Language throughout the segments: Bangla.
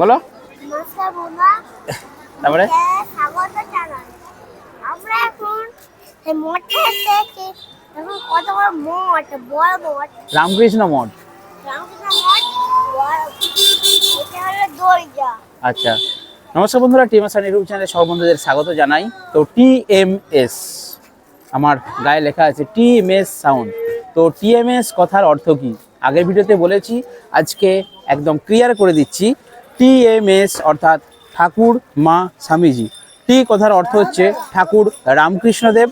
বলো। তারপরে? আমরা এখন এই মঠে এসেছি এখন কত বড় মঠ বড় মঠ। রামকৃষ্ণ মঠ। আচ্ছা। নমস্কার বন্ধুরা টিএমএস ইউটিউব চ্যানেলে সব বন্ধুদের স্বাগত জানাই। তো টিএমএস আমার গায়ে লেখা আছে টিএমএস সাউন্ড। তো টিএমএস কথার অর্থ কি? আগের ভিডিওতে বলেছি আজকে একদম ক্লিয়ার করে দিচ্ছি। টিএমএস অর্থাৎ ঠাকুর মা স্বামীজি। টি কথার অর্থ হচ্ছে ঠাকুর রামকৃষ্ণদেব,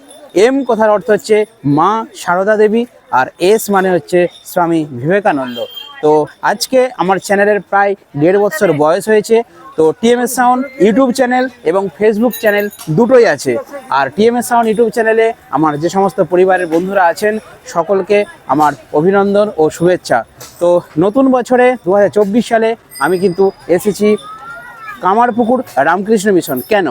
এম কথার অর্থ হচ্ছে মা সারদা দেবী, আর এস মানে হচ্ছে স্বামী বিবেকানন্দ। তো আজকে আমার চ্যানেলের প্রায় দেড় বছর বয়স হয়েছে, তো টিএমএস সাউন্ড ইউটিউব চ্যানেল এবং ফেসবুক চ্যানেল দুটোই আছে। আর টিএমএস সাউন্ড ইউটিউব চ্যানেলে আমার যে সমস্ত পরিবারের বন্ধুরা আছেন, সকলকে আমার অভিনন্দন ও শুভেচ্ছা। তো নতুন বছরে দু হাজার চব্বিশ সালে আমি কিন্তু এসেছি কামারপুকুর রামকৃষ্ণ মিশন। কেন?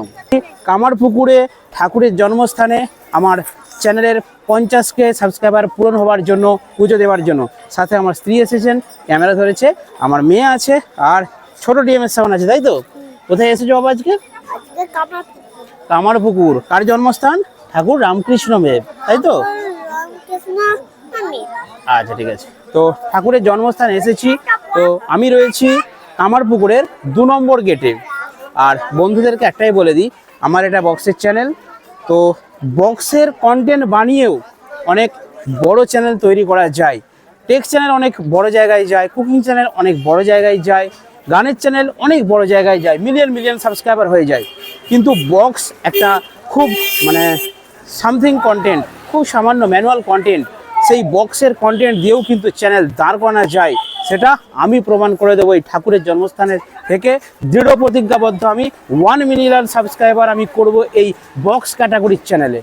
কামারপুকুরে ঠাকুরের জন্মস্থানে আমার চ্যানেলের পঞ্চাশকে সাবস্ক্রাইবার পূরণ হওয়ার জন্য পুজো দেওয়ার জন্য। সাথে আমার স্ত্রী এসেছেন ক্যামেরা ধরেছে আমার মেয়ে আছে আর ছোট ডিএমএস সাউন্ড আছে তাই তো? কোথায় এসেছ বাবা আজকে? কামারপুকুর কার জন্মস্থান? ঠাকুর রামকৃষ্ণ দেব তাই তো? আচ্ছা ঠিক আছে। তো ঠাকুরের জন্মস্থান এসেছি। তো আমি রয়েছি কামারপুকুরের দু নম্বর গেটে আর বন্ধুদেরকে একটাই বলে দিই আমার এটা বক্সের চ্যানেল তো বক্সের কন্টেন্ট বানিয়েও অনেক বড় চ্যানেল তৈরি করা যায়। টেক চ্যানেল অনেক বড় জায়গায় যায় কুকিং চ্যানেল অনেক বড় জায়গায় যায়, গানের চ্যানেল অনেক বড় জায়গায় যায় মিলিয়ন মিলিয়ন সাবস্ক্রাইবার হয়ে যায়। কিন্তু বক্স একটা খুব মানে সামথিং কন্টেন্ট খুব সামান্য ম্যানুয়াল কন্টেন্ট সেই বক্সের কন্টেন্ট দিয়েও কিন্তু চ্যানেল দাঁড় করানো যায়। সেটা আমি প্রমাণ করে দেবো এই ঠাকুরের জন্মস্থানের থেকে। দৃঢ় প্রতিজ্ঞাবদ্ধ আমি ওয়ান মিলিয়ন সাবস্ক্রাইবার আমি করব এই বক্স ক্যাটাগরির চ্যানেলে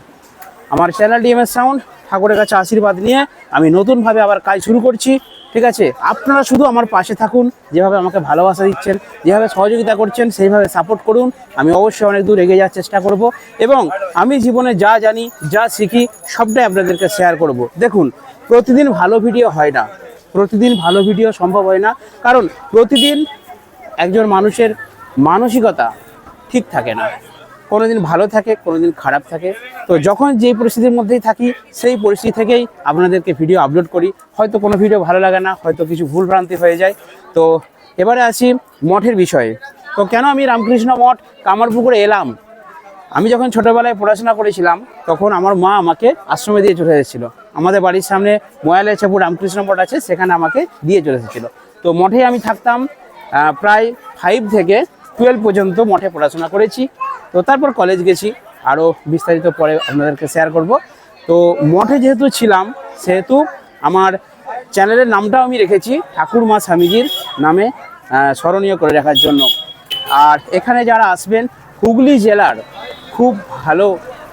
আমার চ্যানেল ডিএমএস সাউন্ড ঠাকুরের কাছে আশীর্বাদ নিয়ে আমি নতুনভাবে আবার কাজ শুরু করছি, ঠিক আছে? আপনারা শুধু আমার পাশে থাকুন, যেভাবে আমাকে ভালোবাসা দিচ্ছেন, যেভাবে সহযোগিতা করছেন, সেইভাবে সাপোর্ট করুন, আমি অবশ্যই অনেক দূর এগিয়ে যাওয়ার চেষ্টা করব এবং আমি জীবনে যা জানি, যা শিখি, সবটাই আপনাদেরকে শেয়ার করব। দেখুন, প্রতিদিন ভালো ভিডিও হয় না। প্রতিদিন ভালো ভিডিও সম্ভব হয় না। কারণ প্রতিদিন একজন মানুষের মানসিকতা ঠিক থাকে না। কোনো দিন ভালো থাকে কোনো দিন খারাপ থাকে। তো যখন যেই পরিস্থিতির মধ্যেই থাকি, সেই পরিস্থিতি থেকেই আপনাদেরকে ভিডিও আপলোড করি। হয়তো কোনো ভিডিও ভালো লাগে না, হয়তো কিছু ভুল ভ্রান্তি হয়ে যায়। তো এবারে আসি মঠের বিষয়ে। তো কেন আমি রামকৃষ্ণ মঠ কামারপুকুরে এলাম? আমি যখন ছোটোবেলায় পড়াশোনা করেছিলাম, তখন আমার মা আমাকে আশ্রমে দিয়ে চলে এসেছিল। আমাদের বাড়ির সামনে ময়ালে চাপুর রামকৃষ্ণ মঠ আছে, সেখানে আমাকে দিয়ে চলে এসেছিল। তো মঠে আমি থাকতাম প্রায় ফাইভ থেকে টুয়েলভ পর্যন্ত মঠে পড়াশোনা করেছি। তো তারপর কলেজ গেছি আরও বিস্তারিত পরে আপনাদেরকে শেয়ার করব। তো মঠে যেহেতু ছিলাম, সেহেতু আমার চ্যানেলের নামটাও আমি রেখেছি, ঠাকুর মা স্বামীজির নামে স্মরণীয় করে রাখার জন্য। আর এখানে যারা আসবেন, হুগলি জেলার খুব ভালো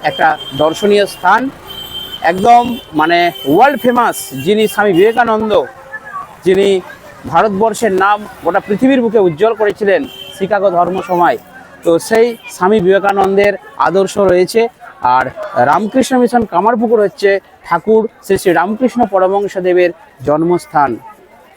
একটা দর্শনীয় স্থান। একদম মানে ওয়ার্ল্ড ফেমাস যিনি স্বামী বিবেকানন্দ, যিনি ভারতবর্ষের নাম গোটা পৃথিবীর বুকে উজ্জ্বল করেছিলেন শিকাগো ধর্ম সময় তো সেই স্বামী বিবেকানন্দের আদর্শ রয়েছে। আর রামকৃষ্ণ মিশন কামারপুকুর হচ্ছে ঠাকুর শ্রী শ্রী রামকৃষ্ণ পরমংশদেবের জন্মস্থান।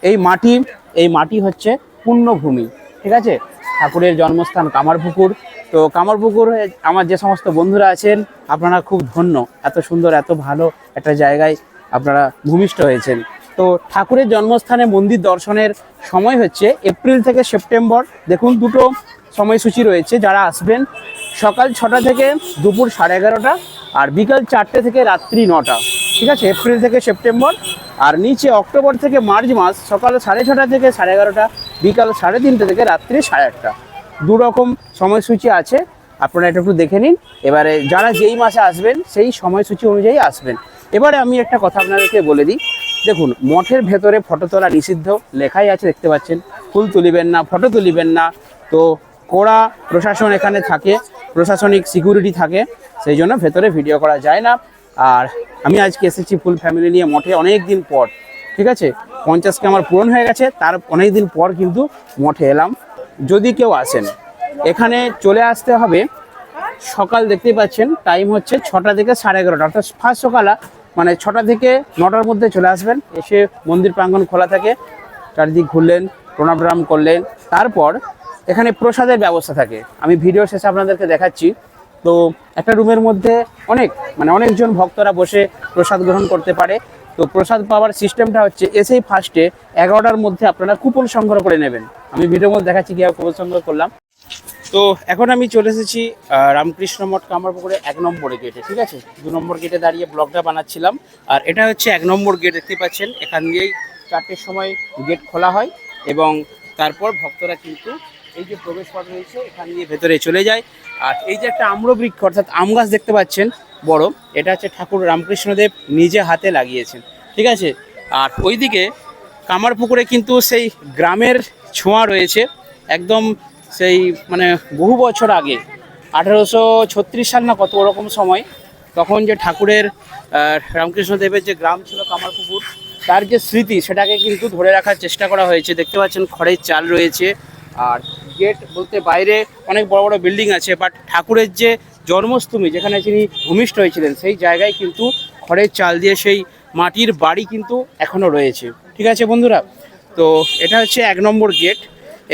এই মাটি এই মাটি হচ্ছে পুণ্যভূমি, ঠিক আছে? ঠাকুরের জন্মস্থান কামারপুকুর। তো কামারপুকুরে, আমার যে সমস্ত বন্ধুরা আছেন, আপনারা খুব ধন্য। এত সুন্দর, এত ভালো একটা জায়গায় আপনারা ভূমিষ্ঠ হয়েছেন। তো ঠাকুরের জন্মস্থানে মন্দির দর্শনের সময় হচ্ছে এপ্রিল থেকে সেপ্টেম্বর। দেখুন, দুটো সময়সূচি রয়েছে, যারা আসবেন সকাল ছটা থেকে দুপুর সাড়ে এগারোটা আর বিকাল চারটে থেকে রাত্রি নটা। ঠিক আছে? এপ্রিল থেকে সেপ্টেম্বর আর নিচে অক্টোবর থেকে মার্চ মাস সকাল সাড়ে ছটা থেকে সাড়ে এগারোটা, বিকাল সাড়ে তিনটে থেকে রাত্রি সাড়ে আটটা। দু রকম সময়সূচি আছে, আপনারা এটা একটু দেখে নিন। এবারে যারা যেই মাসে আসবেন, সেই সময়সূচি অনুযায়ী আসবেন। এবারে আমি একটা কথা আপনাদেরকে বলে দিই। দেখুন, মঠের ভেতরে ফটো তোলা নিষিদ্ধ, লেখাই আছে, দেখতে পাচ্ছেন। ফুল তুলিবেন না, ফটো তুলিবেন না। তো কড়া প্রশাসন এখানে থাকে, প্রশাসনিক সিকিউরিটি থাকে, সেই জন্য ভেতরে ভিডিও করা যায় না। আর আমি আজকে এসেছি ফুল ফ্যামিলি নিয়ে মঠে অনেক দিন পর, ঠিক আছে? পঞ্চাশকে আমার পূরণ হয়ে গেছে, তার অনেক দিন পর কিন্তু মঠে এলাম। যদি কেউ আসেন এখানে চলে আসতে হবে। সকাল দেখতেই পাচ্ছেন টাইম হচ্ছে ছটা থেকে সাড়ে এগারোটা। অর্থাৎ ফার্স্ট সকালা মানে ছটা থেকে নটার মধ্যে চলে আসবেন। এসে মন্দির প্রাঙ্গণ খোলা থাকে। চারিদিক ঘুরলেন, প্রণাম টনাম করলেন। তারপর এখানে প্রসাদের ব্যবস্থা থাকে। আমি ভিডিও শেষে আপনাদেরকে দেখাচ্ছি। তো একটা রুমের মধ্যে অনেক মানে অনেকজন ভক্তরা বসে প্রসাদ গ্রহণ করতে পারে। তো প্রসাদ পাওয়ার সিস্টেমটা হচ্ছে, এসেই ফার্স্টে এগারোটার মধ্যে আপনারা কুপন সংগ্রহ করে নেবেন। আমি ভিডিওর মধ্যে দেখাচ্ছি কীভাবে কুপন সংগ্রহ করলাম। তো এখন আমি চলে এসেছি রামকৃষ্ণ মঠ কামারপুকুরে এক নম্বরে গেটে, ঠিক আছে? দু নম্বর গেটে দাঁড়িয়ে ব্লগটা বানাচ্ছিলাম। আর এটা হচ্ছে এক নম্বর গেট, দেখতে পাচ্ছেন? এখান দিয়েই চারটের সময় গেট খোলা হয় এবং তারপর ভক্তরা কিন্তু এই যে প্রবেশ পথ রয়েছে, এখান দিয়ে ভেতরে চলে যায়। আর এই যে একটা আম্রবৃক্ষ, অর্থাৎ আম গাছ দেখতে পাচ্ছেন, বড়, এটা হচ্ছে ঠাকুর রামকৃষ্ণদেব নিজে হাতে লাগিয়েছেন, ঠিক আছে? আর ওইদিকে কামারপুকুরে কিন্তু সেই গ্রামের ছোঁয়া রয়েছে, একদম সেই মানে বহু বছর আগে, আঠারোশো ছত্রিশ সাল না কত ওরকম সময়, তখন যে ঠাকুরের রামকৃষ্ণদেবের যে গ্রাম ছিল কামারপুকুর, তার যে স্মৃতি সেটাকে কিন্তু ধরে রাখার চেষ্টা করা হয়েছে। দেখতে পাচ্ছেন খড়ের চাল রয়েছে, আর গেট বলতে বাইরে অনেক বড় বড় বিল্ডিং আছে, বাট ঠাকুরের যে জন্মস্থলী যেখানে তিনি ভূমিষ্ঠ হয়েছিলেন, সেই জায়গায় কিন্তু খড়ের চাল দিয়ে সেই মাটির বাড়ি কিন্তু এখনও রয়েছে। ঠিক আছে বন্ধুরা? তো এটা হচ্ছে এক নম্বর গেট।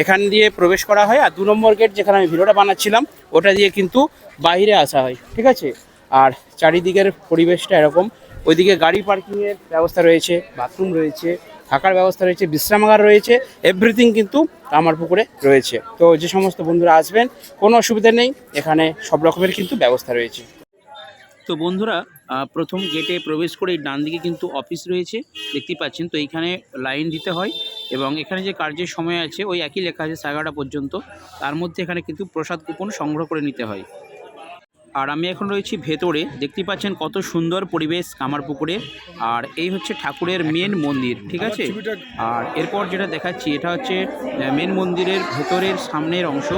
এখান দিয়ে প্রবেশ করা হয় আর দু নম্বর গেট যেখানে আমি ভিডিওটা বানাচ্ছিলাম, ওটা দিয়ে কিন্তু বাইরে আসা হয়, ঠিক আছে? আর চারিদিকের পরিবেশটা এরকম। ওইদিকে গাড়ি পার্কিংয়ের ব্যবস্থা রয়েছে, বাথরুম রয়েছে, থাকার ব্যবস্থা রয়েছে, বিশ্রামাগার রয়েছে এভরিথিং কিন্তু আমার পুকুরে রয়েছে। তো যে সমস্ত বন্ধুরা আসবেন, কোনো অসুবিধা নেই, এখানে সব রকমের কিন্তু ব্যবস্থা রয়েছে। তো বন্ধুরা প্রথম গেটে প্রবেশ করে ডান দিকে কিন্তু অফিস রয়েছে, দেখতেই পাচ্ছেন। তো এইখানে লাইন দিতে হয় এবং এখানে যে কার্যের সময় আছে, ওই একই লেখা আছে সাড়ে পর্যন্ত। তার মধ্যে এখানে কিন্তু প্রসাদ কুপন সংগ্রহ করে নিতে হয়। আর আমি এখন রয়েছি ভেতরে। দেখতে পাচ্ছেন কত সুন্দর পরিবেশ কামার কামারপুকুরে আর এই হচ্ছে ঠাকুরের মেন মন্দির ঠিক আছে? আর এরপর যেটা দেখাচ্ছি এটা হচ্ছে মেন মন্দিরের ভেতরের সামনের অংশ।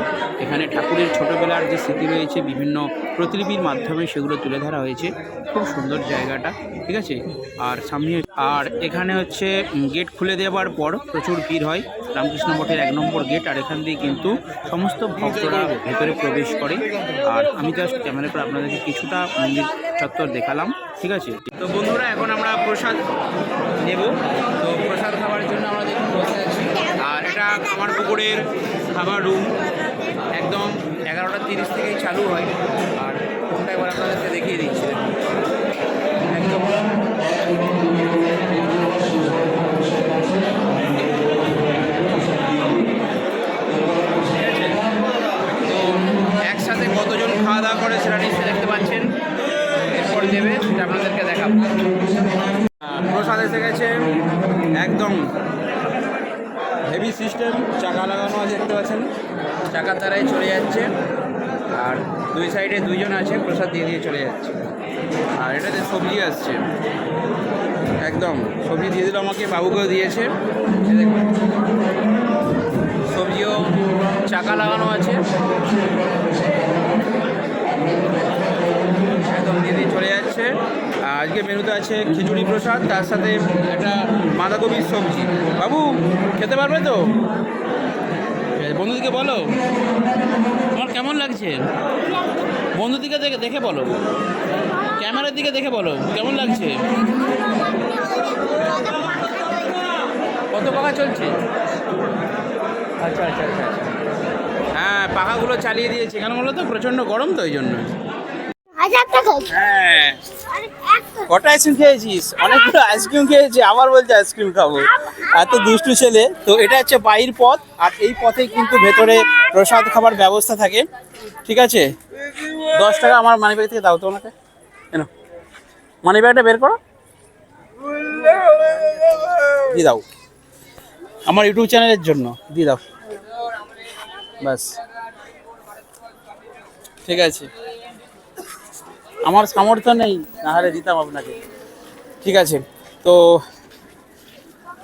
এখানে ঠাকুরের ছোটোবেলার যে স্মৃতি রয়েছে বিভিন্ন প্রতিলিপির মাধ্যমে সেগুলো তুলে ধরা হয়েছে। খুব সুন্দর জায়গাটা ঠিক আছে? আর সামনে আর এখানে হচ্ছে গেট খুলে দেওয়ার পর প্রচুর ভিড় হয়। রামকৃষ্ণ মঠের এক নম্বর গেট আর এখান দিয়ে কিন্তু সমস্ত ভক্তরা ভেতরে প্রবেশ করে। আর আমি জাস্ট ক্যামেরা করে আপনাদেরকে কিছুটা মন্দির চত্বর দেখালাম, ঠিক আছে? তো বন্ধুরা, এখন আমরা প্রসাদ নেব। তো প্রসাদ খাবার জন্য আমরা দেখুন বসে আছি। আর এটা আমার পুকুরের খাবার রুম একদম এগারোটা তিরিশ থেকেই চালু হয়। আর কোনটা একবার আপনাদেরকে দেখিয়ে দিচ্ছি। একদম তো একসাথে কতজন খাওয়া দাওয়া করে সেটা নিশ্চয়ই দেখতে পাচ্ছেন এরপর দেবে সেটা আপনাদেরকে দেখাবো প্রসাদ এসে গেছে। একদম হেভি সিস্টেম চাকা লাগানো আছে, দেখতে পাচ্ছেন। চাকার দ্বারাই চলে যাচ্ছে। আর দুই সাইডে দুইজন আছে, প্রসাদ দিয়ে দিয়ে চলে যাচ্ছে। আর এটাতে সবজি আসছে। একদম, সবজি দিয়ে দিল আমাকে, বাবুকেও দিয়েছে। সবজিও চাকা লাগানো আছে একদম দিয়ে দিয়ে চলে যাচ্ছে আর আজকে মেনুতে আছে খিচুড়ি প্রসাদ তার সাথে একটা বাঁধাকপির সবজি। বাবু খেতে পারবে তো? বন্ধুদিকে বলো। তোমার কেমন লাগছে? বন্ধুদিকে দেখে দেখে বলো। ক্যামেরার দিকে দেখে বলো। কেমন লাগছে? কত পাখা চলছে? আচ্ছা আচ্ছা আচ্ছা আচ্ছা। হ্যাঁ পাখাগুলো চালিয়ে দিয়েছে। কেন বলো তো? প্রচণ্ড গরম তো ওই জন্য। হ্যাঁ। কটা আইসক্রিম খেয়েছিস? অনেকগুলো আইসক্রিম খেয়েছি, আবার বলছে আইসক্রিম খাব। এত দুষ্টু ছেলে। তো এটা হচ্ছে বাইর পথ, আর এই পথে কিন্তু ভেতরে প্রসাদ খাবার ব্যবস্থা থাকে। ঠিক আছে? দশ টাকা আমার মানি ব্যাগ থেকে দাও তো ওনাকে কেন মানি ব্যাগটা বের করো। দিয়ে দাও। আমার ইউটিউব চ্যানেলের জন্য। দিয়ে দাও। ব্যাস। ঠিক আছে। আমার সামর্থ্য নেই না নাহলে দিতাম আপনাকে। ঠিক আছে তো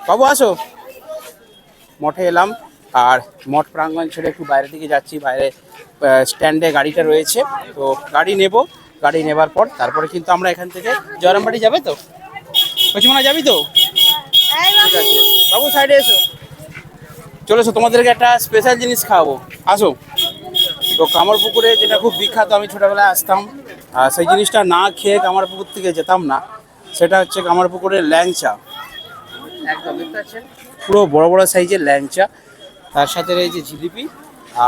বাবু আসো। মঠে এলাম আর মঠ প্রাঙ্গণ ছেড়ে একটু বাইরের দিকে যাচ্ছি বাইরে স্ট্যান্ডে গাড়িটা রয়েছে তো গাড়ি নেব। গাড়ি নেবার পর তারপরে কিন্তু আমরা এখান থেকে জয়রামবাড়ি যাবে তো? পশ্চিমবঙ্গে যাবি তো? ঠিক আছে বাবু সাইডে এসো। চলে এসো তোমাদেরকে একটা স্পেশাল জিনিস খাওয়াবো। আসো। তো কামারপুকুরে যেটা খুব বিখ্যাত আমি ছোটোবেলায় আসতাম। সেই জিনিসটা না খেয়ে কামারপুকুর থেকে যেতাম না সেটা হচ্ছে ল্যাংচা। একদম দেখতে পাচ্ছেন? পুরো বড় বড় সাইজের ল্যাংচা তার সাথে রয়েছে জিলিপি।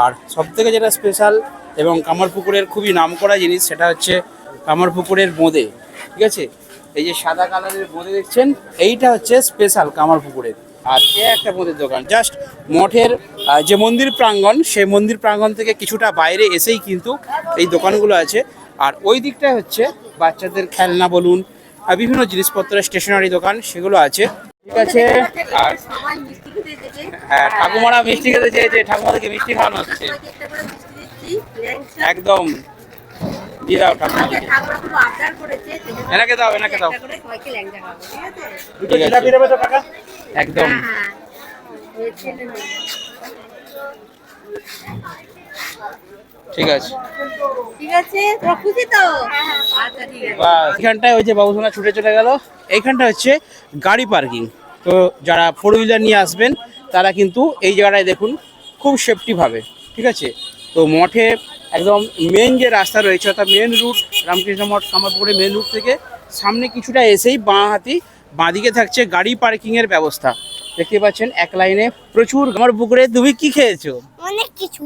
আর সব থেকে যেটা স্পেশাল এবং কামারপুকুরের খুবই নামকরা জিনিস সেটা হচ্ছে কামারপুকুরের বোঁদে ঠিক আছে? এই যে সাদা কালারের বোঁদে দেখছেন এইটা হচ্ছে স্পেশাল কামারপুকুরের আর এ একটা বোঁদের দোকান জাস্ট মঠের যে মন্দির প্রাঙ্গণ সেই মন্দির প্রাঙ্গণ থেকে কিছুটা বাইরে এসেই কিন্তু এই দোকানগুলো আছে। আর ওই দিকটায় হচ্ছে বাচ্চাদের খেলনা বলুন, আর বিভিন্ন জিনিসপত্রের স্টেশনারি দোকান, সেগুলো আছে। ঠিক আছে? আর হ্যাঁ ঠাকুমারা মিষ্টি খেতে চেয়েছে, ঠাকুমাদেরকে মিষ্টি খাওয়ানো হচ্ছে। একদম। দাও একদম হ্যাঁ হ্যাঁ এই ছেলে মেয়ে। ঠিক আছে। ঠিক আছে তোরা খুশি তো? আচ্ছা ঠিক আছে এখানটায় ওই যে বাবুসোনা ছুটে চলে গেল। এইখানটা হচ্ছে গাড়ি পার্কিং। তো যারা ফোর হুইলার নিয়ে আসবেন তারা কিন্তু এই জায়গাটায় দেখুন খুব সেফটিভাবে ঠিক আছে? তো মঠে একদম মেন যে রাস্তা রয়েছে অর্থাৎ মেন রুট রামকৃষ্ণ মঠ কামারপুকুরের মেন রুট থেকে সামনে কিছুটা এসেই বাঁ হাতি বাঁদিকে থাকছে গাড়ি পার্কিংয়ের ব্যবস্থা। দেখতে পাচ্ছেন এক লাইনে প্রচুর আমার কামারপুকুরে। তুমি কি খেয়েছো? অনেক কিছু।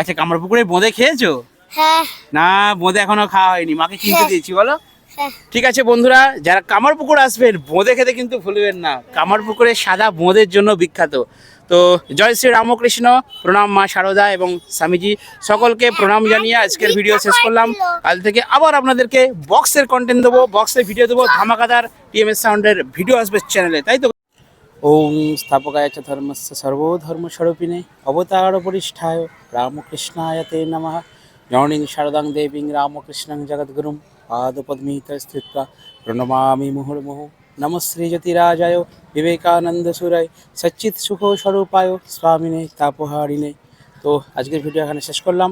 আচ্ছা কামারপুকুরে বোঁদে খেয়েছো? হ্যাঁ। না বোঁদে এখনও খাওয়া হয়নি। মাকে কিনতে দিয়েছি বলো। হ্যাঁ। ঠিক আছে বন্ধুরা যারা কামারপুকুর আসবেন বোঁদে খেতে কিন্তু ভুলবেন না। কামারপুকুরের সাদা বোঁদের জন্য বিখ্যাত। তো জয় শ্রী রামকৃষ্ণ প্রণাম মা সারদা এবং স্বামীজি সকলকে প্রণাম জানিয়ে আজকের ভিডিও শেষ করলাম। কাল থেকে আবার আপনাদেরকে বক্সের কন্টেন্ট দেবো। বক্সের ভিডিও দেবো ধামাকাদার টিএমএস সাউন্ডের ভিডিও আসবে চ্যানেলে তাই তো? ওম স্থাপকায় চ ধর্মস্য সর্বধর্মস্বরূপিণে অবতার পরিষ্ঠায় রামকৃষ্ণায় তে নমঃ। জননীং শারদাং দেবীং রামকৃষ্ণং জগদ্গুরুম পাদপদ্মিত স্থিত্বা প্রণমামি মুহুর্মুহু। নমঃ শ্রীজ্যোতিরাজায় বিবেকানন্দসুরায় সচ্চিৎ সুখ স্বরূপায় স্বামিনে তাপহারিণে। তো আজকের ভিডিও এখানে শেষ করলাম।